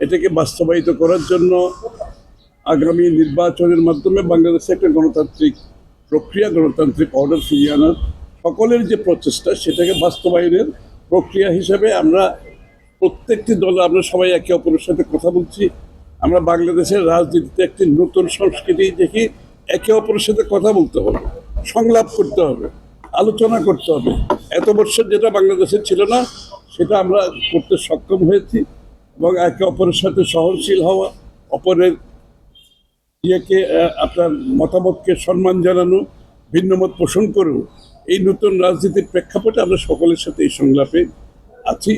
এটাকে বাস্তবায়িত করার জন্য আগামী নির্বাচনের মাধ্যমে বাংলাদেশে একটা গণতান্ত্রিক প্রক্রিয়া, গণতান্ত্রিক অর্ডার ফিরিয়ে আনার সকলের যে প্রচেষ্টা, সেটাকে বাস্তবায়নের প্রক্রিয়া হিসেবে আমরা প্রত্যেকটি দল আমরা সবাই একে অপরের সাথে কথা বলছি। আমরা বাংলাদেশের রাজনীতিতে একটি নতুন সংস্কৃতি দেখি, একে অপরের সাথে কথা বলতে হবে, সংলাপ করতে হবে, আলোচনা করতে হবে। এত বছর যেটা বাংলাদেশে ছিল না, সেটা আমরা করতে সক্ষম হয়েছি। এবং একে অপরের সাথে সহনশীল হওয়া অপরের ইয়েকে আপনার মতামতকে সম্মান জানানো ভিন্ন মত পোষণ করেও এই নতুন রাজনীতির প্রেক্ষাপটে আমরা সকলের সাথে এই সংলাপে আছি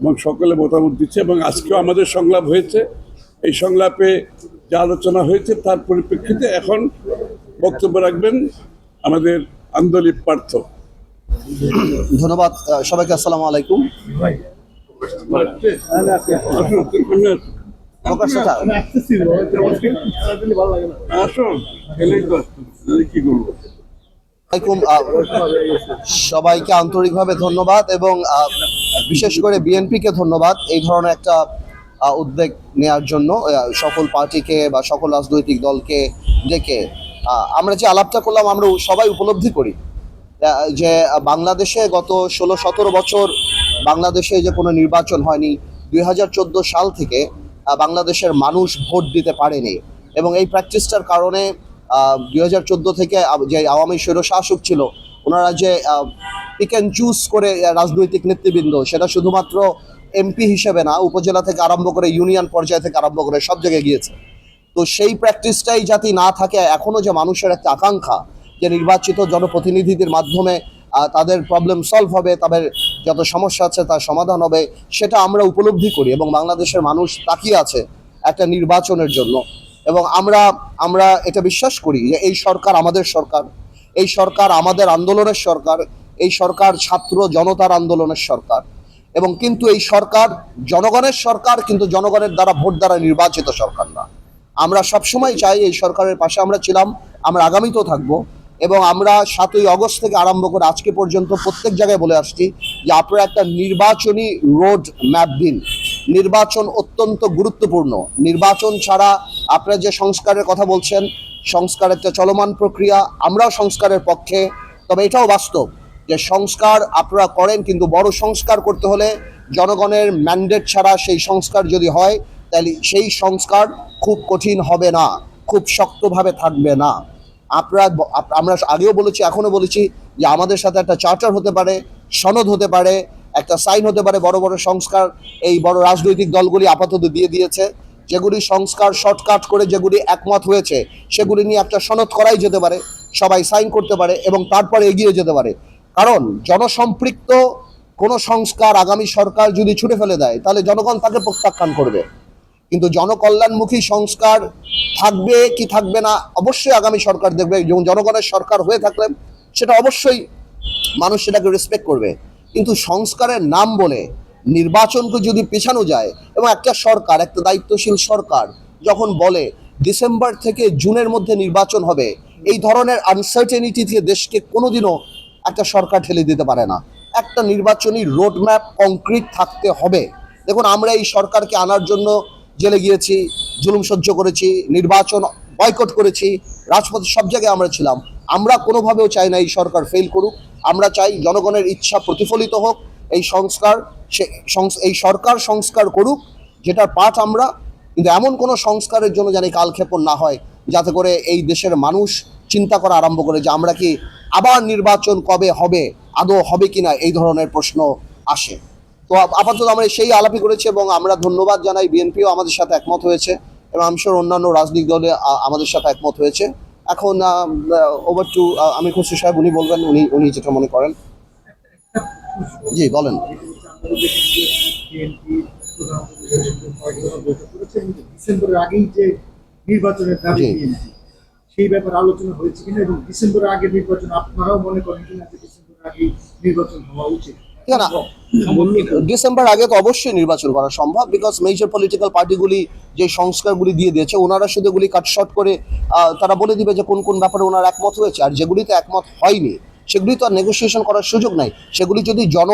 এবং সকলে মতামত দিচ্ছে এবং আজকেও আমাদের সংলাপ হয়েছে। এই সংলাপে যে আলোচনা হয়েছে তার পরিপ্রেক্ষিতে এখন বক্তব্য রাখবেন আমাদের আন্দোলিক পার্থ। ধন্যবাদ সবাইকে আসসালামু আলাইকুম। সবাইকে আন্তরিকভাবে ধন্যবাদ এবং বিশেষ করে বিএনপিকে ধন্যবাদ এই ধরনের একটা আহ, উদ্যোগ নেওয়ার জন্য সকল পার্টিকে বা সকল রাজনৈতিক দলকে ডেকে আমরা যে আলাপটা করলাম আমরা সবাই উপলব্ধি করি। যে বাংলাদেশে গত ষোলো সতেরো বছর বাংলাদেশে যে কোনো নির্বাচন হয়নি, দুই হাজার চোদ্দ সাল থেকে বাংলাদেশের মানুষ ভোট দিতে পারেনি। এবং এই প্র্যাকটিসটার কারণে দুই হাজার চোদ্দ থেকে যে আওয়ামী স্বৈরশাসক ছিল, ওনারা যে পিক অ্যান্ড চুজ করে রাজনৈতিক নেতৃবৃন্দ, সেটা শুধুমাত্র এমপি হিসেবে না, উপজেলা থেকে আরম্ভ করে ইউনিয়ন পর্যায় থেকে আরম্ভ করে সব জায়গায় গিয়েছে। তো সেই প্র্যাকটিসটাই যাতে না থাকে এখনও যে মানুষের একটা আকাঙ্ক্ষা যে নির্বাচিত জনপ্রতিনিধিদের মাধ্যমে তাদের প্রবলেম সলভ হবে, তাদের যত সমস্যা আছে তার সমাধান হবে, সেটা আমরা উপলব্ধি করি এবং বাংলাদেশের মানুষ তাকিয়ে আছে একটা নির্বাচনের জন্য। এবং আমরা আমরা এটা বিশ্বাস করি যে এই সরকার আমাদের সরকার, এই সরকার আমাদের আন্দোলনের সরকার, এই সরকার ছাত্র জনতার আন্দোলনের সরকার। এবং কিন্তু এই সরকার জনগণের সরকার, কিন্তু জনগণের দ্বারা ভোট দ্বারা নির্বাচিত সরকার না। আমরা সবসময় চাই এই সরকারের পাশে আমরা ছিলাম, আমরা আগামীতেও থাকব। এবং আমরা সাতই অগস্ট থেকে আরম্ভ করে আজকে পর্যন্ত প্রত্যেক জায়গায় বলে আসছি যে আপনারা একটা নির্বাচনী রোড ম্যাপ দিন। নির্বাচন অত্যন্ত গুরুত্বপূর্ণ। নির্বাচন ছাড়া আপনারা যে সংস্কারের কথা বলছেন সংস্কার একটা চলমান প্রক্রিয়া, আমরাও সংস্কারের পক্ষে। তবে এটাও বাস্তব যে সংস্কার আপনারা করেন, কিন্তু বড় সংস্কার করতে হলে জনগণের ম্যান্ডেট ছাড়া সেই সংস্কার যদি হয়, তাহলে সেই সংস্কার খুব কঠিন হবে না, খুব শক্তভাবে থাকবে না। আপনারা আমরা আগেও বলেছি এখনও বলেছি যে আমাদের সাথে একটা চার্টার হতে পারে, সনদ হতে পারে, একটা সাইন হতে পারে, বড় বড় সংস্কার, এই বড় রাজনৈতিক দলগুলি আপাতত দিয়ে দিয়েছে। যেগুলি সংস্কার শর্টকাট করে যেগুলি একমত হয়েছে, সেগুলি নিয়ে একটা সনদ করাই যেতে পারে, সবাই সাইন করতে পারে এবং তারপরে এগিয়ে যেতে পারে। কারণ জনসম্পৃক্ত কোনো সংস্কার আগামী সরকার যদি ছুটে ফেলে দেয়, তাহলে জনগণ তাকে প্রত্যাখ্যান করবে। কিন্তু জনকল্যাণমুখী সংস্কার থাকবে কি থাকবে না, অবশ্যই আগামী সরকার দেখবে এবং জনগণের সরকার হয়ে থাকলে সেটা অবশ্যই মানুষ সেটাকে রেসপেক্ট করবে। কিন্তু সংস্কারের নাম বলে নির্বাচনকে যদি পেছানো যায় এবং একটা সরকার, একটা দায়িত্বশীল সরকার যখন বলে ডিসেম্বর থেকে জুনের মধ্যে নির্বাচন হবে, এই ধরনের আনসার্টেনিটি থেকে দেশকে কোনোদিনও একটা সরকার ঠেলে দিতে পারে না। একটা নির্বাচনী রোডম্যাপ কংক্রিট থাকতে হবে। দেখুন, আমরা এই সরকারকে আনার জন্য জেলে গিয়েছি, জুলুম সহ্য করেছি, নির্বাচন বয়কট করেছি, রাজপথে সব জায়গায় আমরা ছিলাম। আমরা কোনোভাবেও চাই না এই সরকার ফেল করুক। আমরা চাই জনগণের ইচ্ছা প্রতিফলিত হোক। এই সংস্কার এই সরকার সংস্কার করুক, যেটার পাঠ আমরা। কিন্তু এমন কোনো সংস্কারের জন্য জানি কালক্ষেপণ না হয়, যাতে করে এই দেশের মানুষ চিন্তা করা আরম্ভ করে যে আমরা কি আবার নির্বাচন কবে হবে, আদৌ হবে কিনা এই ধরনের প্রশ্ন আসে। তো আপাতত আমরা সেই আলাপি করেছি এবং আমরা ধন্যবাদ জানাই বিএনপিও আমাদের সাথে একমত হয়েছে এবং আমি অন্যান্য রাজনৈতিক দলে আমাদের সাথে একমত হয়েছে। এখন ওভার টু আমির খুশি সাহেব উনি বলবেন উনি উনি যেটা মনে করেন। জি বলেন। ডিসেম্বরের আগেই যে নির্বাচনের দাবি সেই ব্যাপারে আলোচনা হয়েছে কিনা এবং ডিসেম্বরের আগে নির্বাচন আপনারাও মনে করেন কিনা যে ডিসেম্বরের আগে নির্বাচন হওয়া উচিত? ঠিক না, ডিসেম্বর আগে তো অবশ্যই নির্বাচন করা সম্ভব বিকজ মেজর পলিটিক্যাল পার্টিগুলি যে সংস্কারগুলি দিয়ে দিয়েছে, ওনারা শুধু এগুলি কাটশট করে তারা বলে দিবে যে কোন কোন ব্যাপারে ওনার একমত হয়েছে। আর যেগুলিতে একমত হয়নি, সেগুলি তো আর নেগোসিয়েশন করার সুযোগ নাই। সেগুলি যদি জন,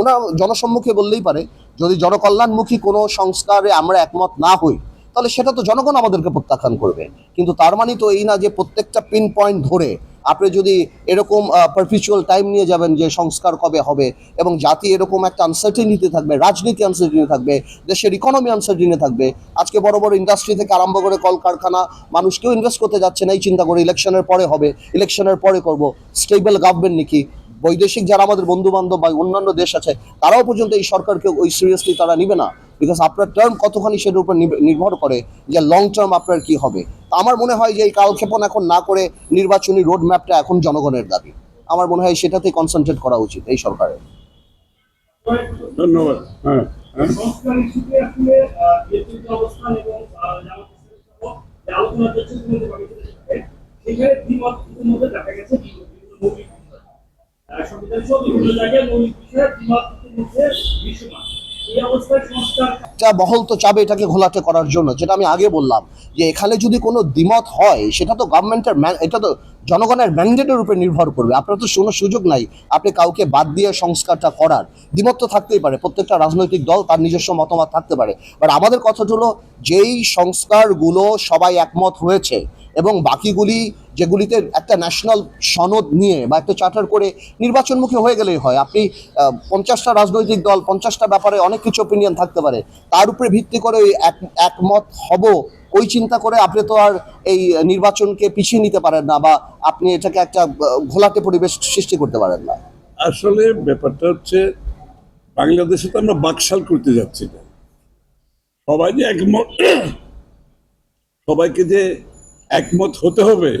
ওনার জনসম্মুখে বললেই পারে, যদি জনকল্যাণমুখী কোনো সংস্কারে আমরা একমত না হই তাহলে সেটা তো জনগণ আমাদেরকে প্রত্যাখ্যান করবে। কিন্তু তার মানে তো এই না যে প্রত্যেকটা পিন পয়েন্ট ধরে আপনি যদি এরকম পারপিচুয়াল টাইম নিয়ে যাবেন যে সংস্কার কবে হবে এবং জাতি এরকম একটা আনসার্টিনিতে থাকবে, রাজনীতি আনসার্টিনি থাকবে, দেশের ইকোনমি আনসার্টিনি থাকবে, আজকে বড় বড় ইন্ডাস্ট্রি থেকে আরম্ভ করে কলকারখানা, মানুষ কেউ ইনভেস্ট করতে যাচ্ছে না, এই চিন্তা করে ইলেকশনের পরে হবে ইলেকশনের পরে করব। স্টেবল গভর্নমেন্ট নাকি বৈদেশিক যারা আমাদের বন্ধু বান্ধব বা অন্যান্য দেশ আছে, তারাও পর্যন্ত এই সরকারকে ওই সিরিয়াসলি তারা নিবে না। বিকজ আপনার টার্ম কতখানি সেটার উপর নির্ভর করে যে লং টার্ম আপনার কি হবে। তা আমার মনে হয় যে এই কালক্ষেপণ এখন না করে নির্বাচনী রোড ম্যাপটা এখন জনগণের দাবি। আমার মনে হয় সেটাতেই কনসেন্ট্রেট করা উচিত এই সরকারের। ধন্যবাদ। হ্যাঁ হ্যাঁ। সংস্কার ইস্যুতে আসলে আহ, বিএনপির যে অবস্থান এবং আহ, জামাত ইসলামের সহ যে আলোচনা চলছে ইতিমধ্যে পাকিস্তানের সাথে, সেখানে একটা বহল তো চাবে এটাকে ঘোলাটে করার জন্য, যেটা আমি আগে বললাম, যে এখানে যদি কোনো দ্বিমত হয়, সেটা তো গভর্নমেন্টের এটা তো জনগণের ম্যান্ডেটের উপরে নির্ভর করবে। আপনার তো কোনো সুযোগ নাই। আপনি কাউকে বাদ দিয়ে সংস্কারটা করার। দ্বিমত থাকতেই পারে। প্রত্যেকটা রাজনৈতিক দল তার নিজস্ব মতামত থাকতে পারে। বাট আমাদের কথা হলো, যেই সংস্কারগুলো সবাই একমত হয়েছে এবং বাকিগুলি যেগুলিতে একটা ন্যাশনাল সনদ নিয়ে বা একটা চার্টার করে নির্বাচনমুখী হয়ে গেলেই হয়। আপনি পঞ্চাশটা রাজনৈতিক দল, পঞ্চাশটা ব্যাপারে অনেক কিছু অপিনিয়ন থাকতে পারে। তার উপরে ভিত্তি করে এক, একমত হব ওই চিন্তা করে আপনি তো আর এই নির্বাচনকে পিছিয়ে নিতে পারেন না বা আপনি এটাকে একটা ঘোলাটে পরিবেশ সৃষ্টি করতে পারেন না। আসলে ব্যাপারটা হচ্ছে, বাংলাদেশে তো আমরা বাকশাল করতে যাচ্ছি না। সবাই যে একমত, সবাইকে যে একমত হতে হবে